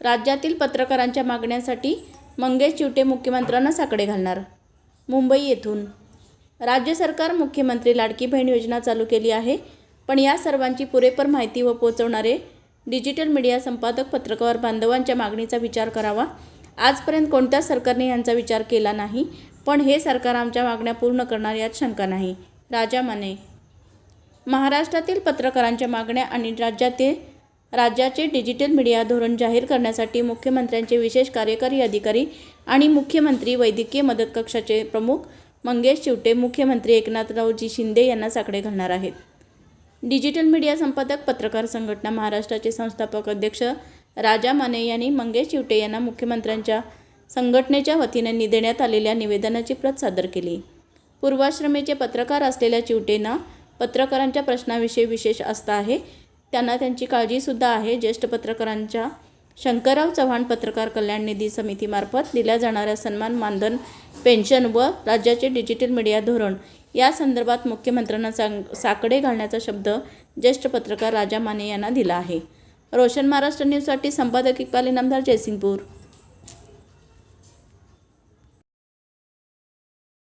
राज्यातील पत्रकारांच्या मागण्यांसाठी मंगेश चिवटे मुख्यमंत्र्यांना साकडे घालणार. मुंबई येथून. राज्य सरकार मुख्यमंत्री लाडकी बहीण योजना चालू केली आहे पण या सर्वांची पुरेपूर माहिती व पोहोचवणारे डिजिटल मीडिया संपादक पत्रकार बांधवांच्या मागणीचा विचार करावा. आजपर्यंत कोणत्याच सरकारने यांचा विचार केला नाही पण हे सरकार आमच्या मागण्या पूर्ण करणार यात शंका नाही. राजा माने. महाराष्ट्रातील पत्रकारांच्या मागण्या आणि राज्यातील राज्याचे डिजिटल मीडिया धोरण जाहीर करण्यासाठी मुख्यमंत्र्यांचे विशेष कार्यकारी अधिकारी आणि मुख्यमंत्री वैद्यकीय मदत कक्षाचे प्रमुख मंगेश चिवटे मुख्यमंत्री एकनाथरावजी शिंदे यांना साकडे घालणार आहेत. डिजिटल मीडिया संपादक पत्रकार संघटना महाराष्ट्राचे संस्थापक अध्यक्ष राजा माने यांनी मंगेश चिवटे यांना मुख्यमंत्र्यांच्या संघटनेच्या वतीने देण्यात आलेल्या निवेदनाची प्रत सादर केली. पूर्वाश्रमेचे पत्रकार असलेल्या चिवटेंना पत्रकारांच्या प्रश्नाविषयी विशेष आस्था आहे. त्यांना त्यांची काळजीसुद्धा आहे. ज्येष्ठ पत्रकारांच्या शंकरराव चव्हाण पत्रकार कल्याण निधी समितीमार्फत दिल्या जाणाऱ्या सन्मान मानधन पेन्शन व राज्याचे डिजिटल मीडिया धोरण या संदर्भात मुख्यमंत्र्यांना सांग साकडे घालण्याचा शब्द ज्येष्ठ पत्रकार राजा माने यांना दिला आहे. रोशन महाराष्ट्र न्यूजसाठी संपादक इक्बाल इनामदार जयसिंगपूर.